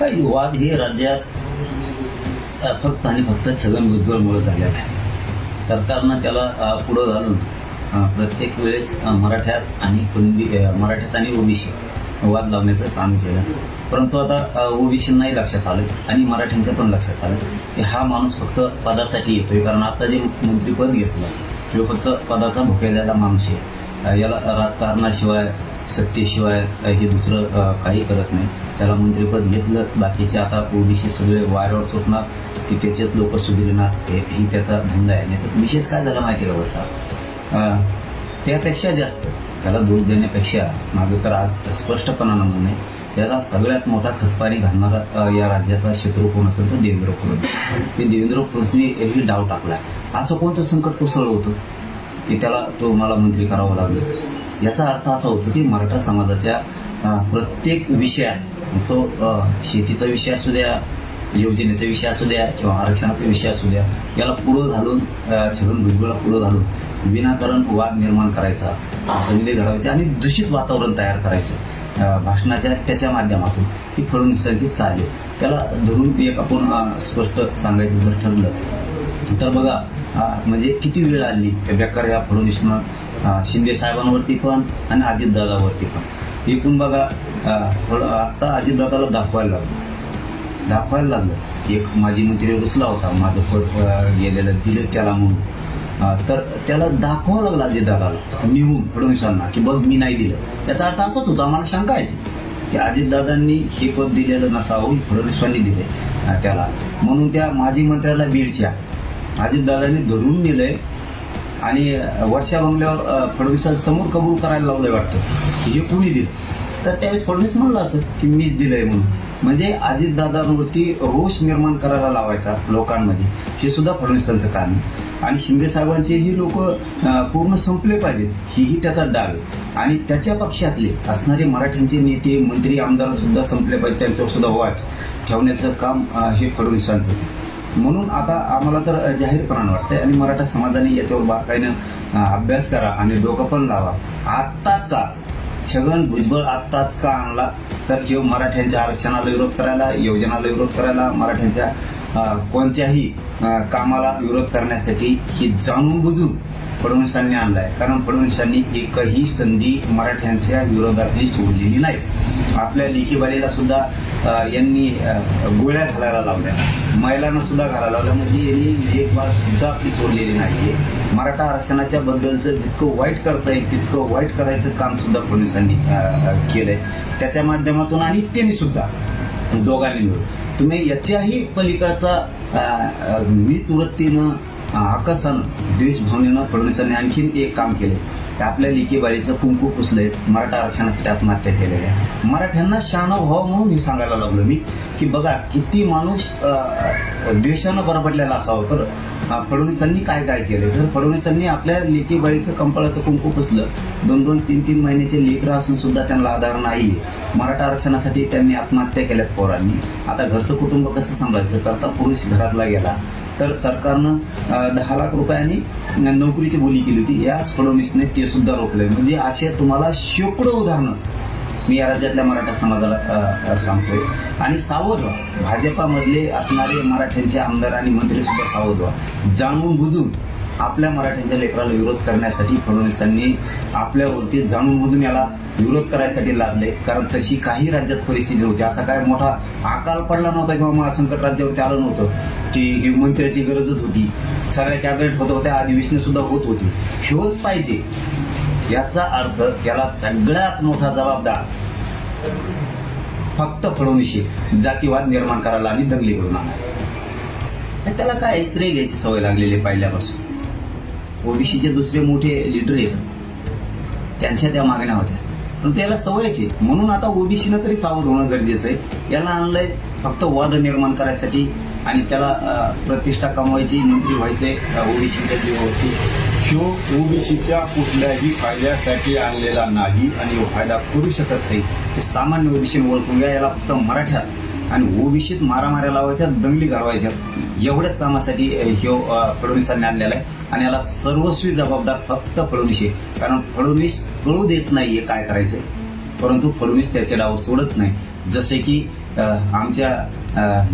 काही वाद हे राज्यात फक्त आणि फक्त छगन भुजबळमुळे झालेला आहे. सरकारनं त्याला पुढं घालून प्रत्येक वेळेस मराठ्यात आणि कुणबी मराठ्यात आणि ओबीसी वाद लावण्याचं काम केलं. परंतु आता ओबीसींनाही लक्षात आलं आणि मराठ्यांच्या पण लक्षात आलं की हा माणूस फक्त पदासाठी येतोय. कारण आता जे मंत्रीपद घेतलं किंवा फक्त पदाचा भुकेलेला माणूस आहे. याला राजकारणाशिवाय सत्तेशिवाय हे दुसरं काही करत नाही. त्याला मंत्रिपद घेतलं बाकीचे आता ओबीसी सगळे वायरवर सुटणार की त्याचेच लोक सुधारणार हे ही त्याचा धंदा आहे. याच्यात विशेष काय झालं माहिती आहे का त्यापेक्षा जास्त त्याला दोष देण्यापेक्षा माझं तर आज स्पष्टपणा नमून आहे त्याला सगळ्यात मोठा खतपाणी घालणारा या राज्याचा शत्रू कोण असेल तो देवेंद्र फडणवीस. देवेंद्र फडणवीसने एवढी डाव टाकला असं कोणतं संकट कोसळलं होतं? की त्याला तो मला मंत्री करावा लागलं. याचा अर्थ असा होतो की मराठा समाजाच्या प्रत्येक विषयात तो शेतीचा विषय असू द्या योजनेचा विषय असू द्या किंवा आरक्षणाचा विषय असू द्या याला पुढं घालून छगन भुजबळला पुढं घालून विनाकारण वाद निर्माण करायचा दंगले घडवायचे आणि दूषित वातावरण तयार करायचं. भाषणाच्या त्याच्या माध्यमातून ही फडणवीसांची चाल. आहे त्याला धरून एक आपण स्पष्ट सांगायचं जर ठरलं तर बघा म्हणजे किती वेळ आली त्या बेकार या फडणवीसनं शिंदे साहेबांवरती पण आणि अजितदादावरती पण? एकूण बघा थोडं आत्ता आता अजितदादाला दाखवायला लागलं. दाखवायला लागलं. एक माजी मंत्री रुसला होता माझं पद गेलेलं दिलं त्याला म्हणून. तर त्याला दाखवावं लागलं अजितदादाला निहून फडणवीसांना की बघ मी नाही दिलं. त्याचा अर्थ असाच होता आम्हाला शंका आहे. की अजितदादांनी हे पद दिलेलं नसावं फडणवीसांनी दिले त्याला. म्हणून त्या माजी मंत्र्याला बीडच्या अजितदादांनी धरून नेलंय आणि वर्षा बंगल्यावर अ, फडणवीसांसमोर कबूल करायला लावलंय वाटतं की हे कुणी दिलं. तर त्यावेळेस फडणवीस म्हणलं असं की मीच दिलंय म्हणून. म्हणजे अजितदादांवरती रोष निर्माण करायला लावायचा लोकांमध्ये हे सुद्धा फडणवीसांचं काम आहे. आणि शिंदे साहेबांचे ही लोक पूर्ण संपले पाहिजेत हीही त्याचा डाव आहे. आणि त्याच्या पक्षातले असणारे मराठ्यांचे नेते मंत्री आमदार सुद्धा संपले पाहिजे त्यांच्यावर सुद्धा वाच ठेवण्याचं काम हे फडणवीसांचंच आहे. म्हणून आता आम्हाला तर जाहीरपणानं वाटतंय. आणि मराठा समाजाने याच्यावर बाकायनं अभ्यास करा आणि डोकं पण लावा. आत्ताच का? छगन भुजबळ आत्ताच का आणला? तर हे मराठ्यांच्या आरक्षणाला विरोध करायला योजनाला विरोध करायला मराठ्यांच्या कोणत्याही कामाला विरोध करण्यासाठी ही जाणून बुजून फडणवीसांनी आणलाय. कारण फडणवीसांनी एकही संधी मराठ्यांच्या विरोधातली सोडलेली नाही. आपल्या लेखीबालीला सुद्धा यांनी गोळ्या घालायला लावल्या. महिलांना सुद्धा घालायला लावल्या. म्हणजे यांनी लेखबाळ सुद्धा आपली सोडलेली नाहीये. मराठा आरक्षणाच्या बद्दलचं जितकं वाईट करता येईल तितकं वाईट करायचं काम सुद्धा फडणवीसांनी केलंय. त्याच्या माध्यमातून आणि त्यांनी सुद्धा दोघांनी मिळून. तुम्ही याच्याही पलीकडचा अ, नीच वृत्तीनं अ, द्वेष भावनेनं फडणवीसांनी आणखीन एक काम केले आपल्या लिकीबाळीचं कुंकू पुसलंय मराठा आरक्षणासाठी आत्महत्या केलेल्या आहे. मराठ्यांना शहाणा हो व्हावं म्हणून हे सांगायला लागलो मी की बघा किती माणूस द्वेषानं बरबडलेला असावं. तर फडणवीसांनी काय काय केलं तर फडणवीसांनी आपल्या लेकीबाळीचं कंपळाचं कुंकू पुसलं दोन दोन तीन तीन महिन्याचे लेकरं असून सुद्धा त्यांना आधार नाहीये. मराठा आरक्षणासाठी त्यांनी आत्महत्या केल्यात पोरांनी. आता घरचं कुटुंब कसं सांभाळायचं? करता पुरुष घरातला गेला. तर सरकारनं दहा लाख रुपयांनी नोकरीची बोली केली होती. याच फडणवीसने ते सुद्धा रोखले म्हणजे असे तुम्हाला शेकडो उदाहरणं मी या राज्यातल्या मराठा समाजाला सांगतोय. आणि सावध व्हा भाजपामधले असणारे मराठ्यांचे आमदार आणि मंत्री सुद्धा सावध व्हा जाणून बुजून आपल्या मराठ्यांच्या लेकराला विरोध करण्यासाठी फडणवीसांनी आपल्यावरती जाणून बुजून याला विरोध करायसाठी लादले. कारण तशी काही राज्यात परिस्थिती नव्हती असा काय मोठा अकाल पडला नव्हता किंवा महासंकट राज्यावरती आलं नव्हतं. ती हिमंत्र्याची गरजच होती. सगळ्या कॅबिनेट होत होत्या अधिवेशन सुद्धा होत होती. ह्योच पाहिजे. याचा अर्थ त्याला सगळ्यात मोठा जबाबदार फक्त फडणवीशी जातीवाद निर्माण करायला आणि दंगली करून आणायला त्याला काय श्रेय घ्यायची सवय लागलेली पहिल्यापासून? ओबीसीचे दुसरे मोठे लिडर आहेत. त्यांच्या त्या मागण्या होत्या. पण त्याला सवयची आहे. म्हणून आता ओबीसीनं तरी सावध होणं गरजेचं आहे. याला आणलंय फक्त वाद निर्माण करायसाठी आणि त्याला प्रतिष्ठा कमवायची मंत्री व्हायचे ओबीसीच्या जीवावरती. ह्यो ओबीसीच्या कुठल्याही फायद्यासाठी आणलेला नाही आणि फायदा करू शकत नाही. ते सामान्य ओबीसी ओळखून घ्या याला फक्त मराठ्यात आणि ओबीसीत मारामाऱ्या लावायच्या दंगली घालवायच्या एवढ्याच कामासाठी हे फडणवीसांनी आणलेला आहे. आणि याला सर्वस्वी जबाबदार फक्त फडणवीस आहे. कारण फडणवीस कळू देत नाहीये काय करायचंय. परंतु फडणवीस त्याचे डाव सोडत नाही. जसे की आमच्या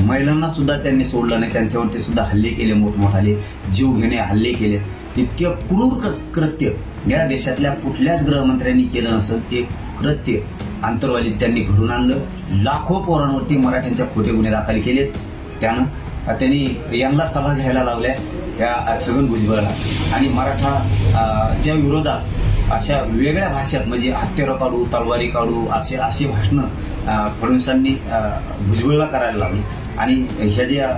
महिलांना सुद्धा त्यांनी सोडलं नाही त्यांच्यावरती सुद्धा हल्ले केले मोठमोठाले जीव घेणे हल्ले केले. इतकं क्रूर कृत्य या देशातल्या कुठल्याच गृहमंत्र्यांनी केलं नसतं ते कृत्य आंतरवालीत त्यांनी घडून आणलं. लाखो पोरांवरती मराठ्यांच्या खोटे गुन्हे दाखल केलेत. त्यानं त्यांनी यांना सभा घ्यायला लावल्या या छगन भुजबळला. आणि मराठा च्या विरोधात अशा वेगळ्या भाषेत म्हणजे हत्यारं काढू तलवारी काढू असे असे भाषणं फडणवीसांनी भुजबळला करायला लागली आणि ह्या ज्या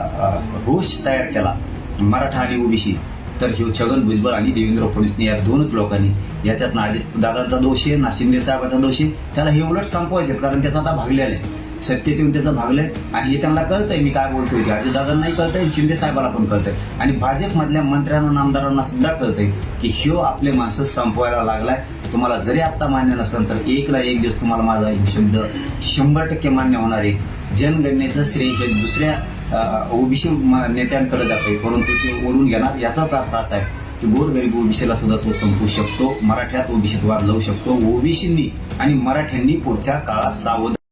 रोष तयार केला मराठा आणि ओबीसी तर हे छगन भुजबळ आणि देवेंद्र फडणवीस या दोनच लोकांनी याच्यात ना दादांचा दोष आहे ना शिंदे साहेबांचा दोष आहे त्याला हे उलट संपवायचे कारण त्याचा आता भागलेला आहे. सत्यतेहून त्याचा त्याचं भागलंय आणि हे त्यांना कळतंय मी काय बोलतोय ते. अजितदादांनाही कळतंय शिंदे साहेबाला पण कळतंय. आणि भाजपमधल्या मंत्र्यांना आमदारांना सुद्धा कळतंय की ह्यो आपले माणसं संपवायला लागलाय. तुम्हाला जरी आत्ता मान्य नसेल तर एकला एक दिवस तुम्हाला माझा शब्द शंभर टक्के मान्य होणार आहे. जनगणनेचं श्रेय हे दुसऱ्या ओबीसी नेत्यांकडे जाते परंतु ते ओढून घेणार याचाच अर्थ असा आहे की गोरगरीब ओबीसीला सुद्धा तो संपू शकतो. मराठ्यात ओबीसीत वाद लावू शकतो. ओबीसींनी आणि मराठ्यांनी पुढच्या काळात सावध